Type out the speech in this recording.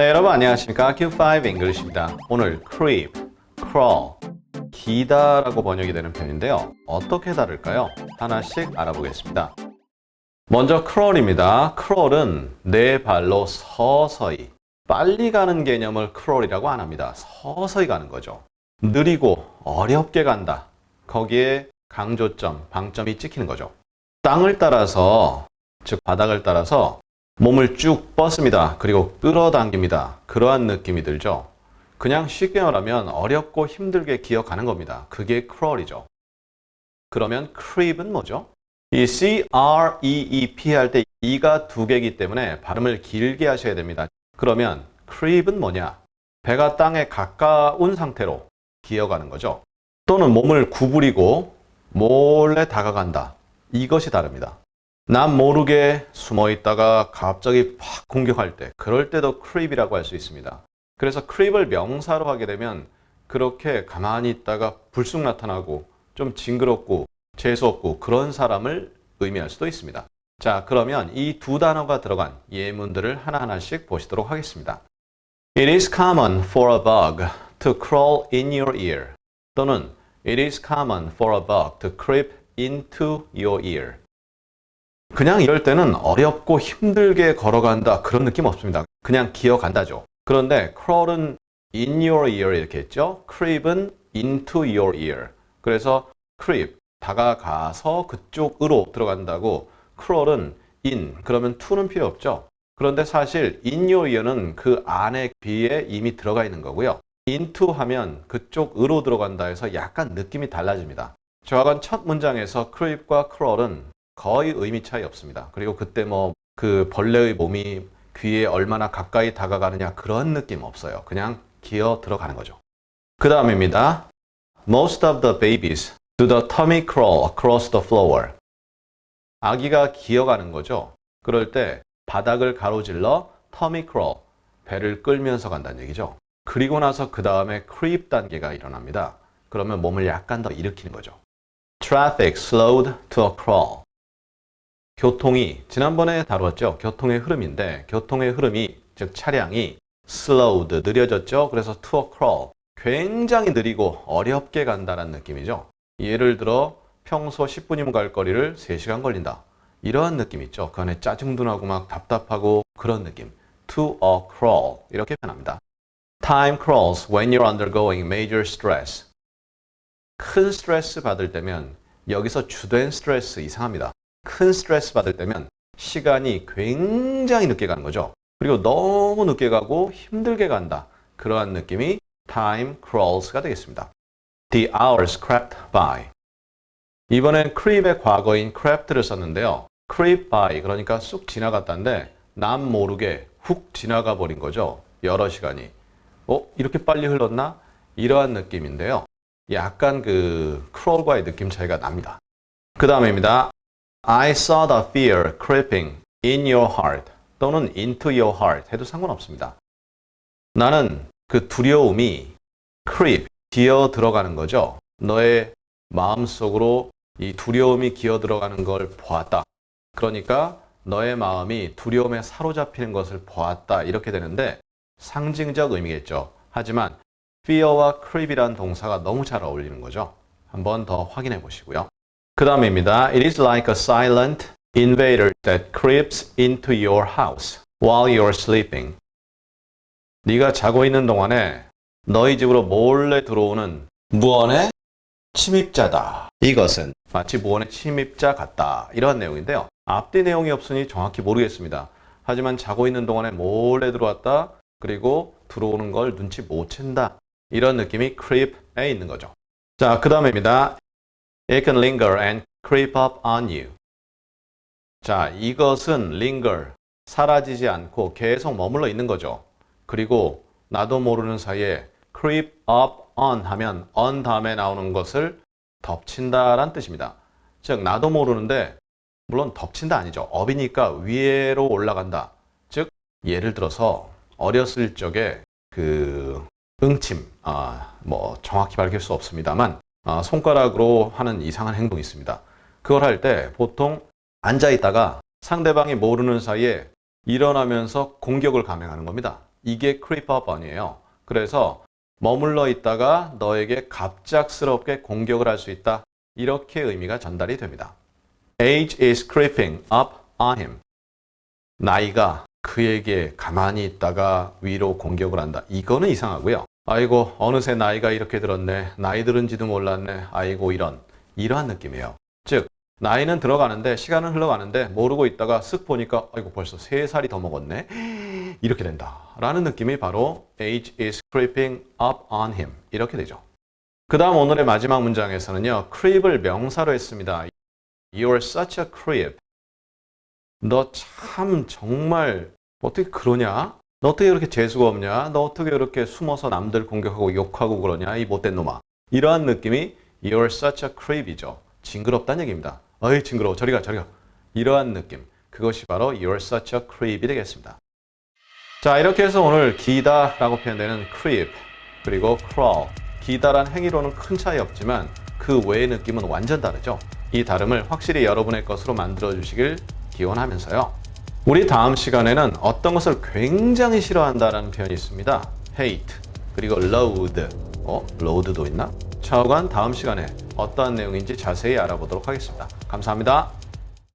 네, 여러분 안녕하십니까? Q5 English입니다. 오늘 creep, crawl, 기다라고 번역이 되는 편인데요. 어떻게 다를까요? 하나씩 알아보겠습니다. 먼저 crawl입니다. crawl은 네 발로 서서히 빨리 가는 개념을 crawl이라고 안 합니다. 서서히 가는 거죠. 느리고 어렵게 간다. 거기에 강조점, 방점이 찍히는 거죠. 땅을 따라서, 즉 바닥을 따라서 몸을 쭉 뻗습니다. 그리고 끌어당깁니다. 그러한 느낌이 들죠. 그냥 쉽게 말하면 어렵고 힘들게 기억하는 겁니다. 그게 crawl이죠. 그러면 creep은 뭐죠? 이 C-R-E-E-P 할때 이가 두 개이기 때문에 발음을 길게 하셔야 됩니다. 그러면 creep은 뭐냐? 배가 땅에 가까운 상태로 기어가는 거죠. 또는 몸을 구부리고 몰래 다가간다. 이것이 다릅니다. 남 모르게 숨어 있다가 갑자기 팍 공격할 때, 그럴 때도 creep이라고 할 수 있습니다. 그래서 creep을 명사로 하게 되면 그렇게 가만히 있다가 불쑥 나타나고 좀 징그럽고 재수없고 그런 사람을 의미할 수도 있습니다. 자, 그러면 이 두 단어가 들어간 예문들을 하나하나씩 보시도록 하겠습니다. It is common for a bug to crawl in your ear. 또는 It is common for a bug to creep into your ear. 그냥 이럴 때는 어렵고 힘들게 걸어간다 그런 느낌 없습니다. 그냥 기어간다죠. 그런데 crawl은 in your ear 이렇게 했죠. creep은 into your ear. 그래서 creep 다가가서 그쪽으로 들어간다고 crawl은 in 그러면 to는 필요 없죠. 그런데 사실 in your ear는 그 안에 귀에 이미 들어가 있는 거고요. into 하면 그쪽으로 들어간다 해서 약간 느낌이 달라집니다. 저하건 첫 문장에서 creep과 crawl은 거의 의미 차이 없습니다. 그리고 그때 뭐 그 벌레의 몸이 귀에 얼마나 가까이 다가가느냐 그런 느낌 없어요. 그냥 기어 들어가는 거죠. 그 다음입니다. Most of the babies do the tummy crawl across the floor. 아기가 기어가는 거죠. 그럴 때 바닥을 가로질러 tummy crawl, 배를 끌면서 간다는 얘기죠. 그리고 나서 그 다음에 creep 단계가 일어납니다. 그러면 몸을 약간 더 일으키는 거죠. Traffic slowed to a crawl. 교통이 지난번에 다루었죠. 교통의 흐름인데 교통의 흐름이 즉 차량이 slowed 느려졌죠. 그래서 to a crawl 굉장히 느리고 어렵게 간다는 느낌이죠. 예를 들어 평소 10분이면 갈 거리를 3시간 걸린다. 이러한 느낌 있죠. 그 안에 짜증도 나고 막 답답하고 그런 느낌. to a crawl 이렇게 표현합니다. Time crawls when you're undergoing major stress. 큰 스트레스 받을 때면 여기서 주된 스트레스 이상합니다. 큰 스트레스 받을 때면 시간이 굉장히 늦게 가는 거죠. 그리고 너무 늦게 가고 힘들게 간다. 그러한 느낌이 time crawls가 되겠습니다. The hours crept by. 이번엔 creep의 과거인 crept를 썼는데요. creep by 그러니까 쑥 지나갔다는데 남 모르게 훅 지나가 버린 거죠. 여러 시간이. 어? 이렇게 빨리 흘렀나? 이러한 느낌인데요. 약간 그 crawl과의 느낌 차이가 납니다. 그 다음입니다. I saw the fear creeping in your heart 또는 into your heart 해도 상관없습니다. 나는 그 두려움이 creep, 기어 들어가는 거죠. 너의 마음 속으로 이 두려움이 기어 들어가는 걸 보았다. 그러니까 너의 마음이 두려움에 사로잡히는 것을 보았다. 이렇게 되는데 상징적 의미겠죠. 하지만 fear와 creep이라는 동사가 너무 잘 어울리는 거죠. 한번 더 확인해 보시고요. 그 다음입니다. It is like a silent invader that creeps into your house while you're sleeping. 네가 자고 있는 동안에 너희 집으로 몰래 들어오는 무언의 침입자다. 이것은 마치 무언의 침입자 같다. 이러한 내용인데요. 앞뒤 내용이 없으니 정확히 모르겠습니다. 하지만 자고 있는 동안에 몰래 들어왔다. 그리고 들어오는 걸 눈치 못 챈다. 이런 느낌이 creep에 있는 거죠. 자, 그 다음입니다. It can linger and creep up on you. 자, 이것은 linger, 사라지지 않고 계속 머물러 있는 거죠. 그리고 나도 모르는 사이에 creep up on 하면 on 다음에 나오는 것을 덮친다란 뜻입니다. 즉, 나도 모르는데 물론 덮친다 아니죠. 업이니까 위로 올라간다. 즉, 예를 들어서 어렸을 적에 그 응침, 아, 뭐 정확히 밝힐 수 없습니다만 아, 손가락으로 하는 이상한 행동이 있습니다. 그걸 할 때 보통 앉아 있다가 상대방이 모르는 사이에 일어나면서 공격을 감행하는 겁니다. 이게 up on이에요. 그래서 머물러 있다가 너에게 갑작스럽게 공격을 할 수 있다. 이렇게 의미가 전달이 됩니다. Age is creeping up on him. 나이가 그에게 가만히 있다가 위로 공격을 한다. 이거는 이상하고요. 아이고 어느새 나이가 이렇게 들었네. 나이 들은지도 몰랐네. 아이고 이런 이러한 느낌이에요. 즉 나이는 들어가는데 시간은 흘러가는데 모르고 있다가 쓱 보니까 아이고 벌써 세 살이 더 먹었네. 이렇게 된다. 라는 느낌이 바로 age is creeping up on him. 이렇게 되죠. 그 다음 오늘의 마지막 문장에서는요. creep을 명사로 했습니다. You're such a creep. 너 참 정말 어떻게 그러냐? 너 어떻게 그렇게 재수가 없냐? 너 어떻게 이렇게 숨어서 남들 공격하고 욕하고 그러냐? 이 못된 놈아. 이러한 느낌이 You're such a creep이죠. 징그럽다는 얘기입니다. 어이 징그러워. 저리 가 저리 가. 이러한 느낌. 그것이 바로 You're such a creep이 되겠습니다. 자 이렇게 해서 오늘 기다 라고 표현되는 creep 그리고 crawl 기다란 행위로는 큰 차이 없지만 그 외의 느낌은 완전 다르죠. 이 다름을 확실히 여러분의 것으로 만들어 주시길 기원하면서요. 우리 다음 시간에는 어떤 것을 굉장히 싫어한다라는 표현이 있습니다. hate 그리고 loathe 어? loath도 있나? 차후간 다음 시간에 어떠한 내용인지 자세히 알아보도록 하겠습니다. 감사합니다.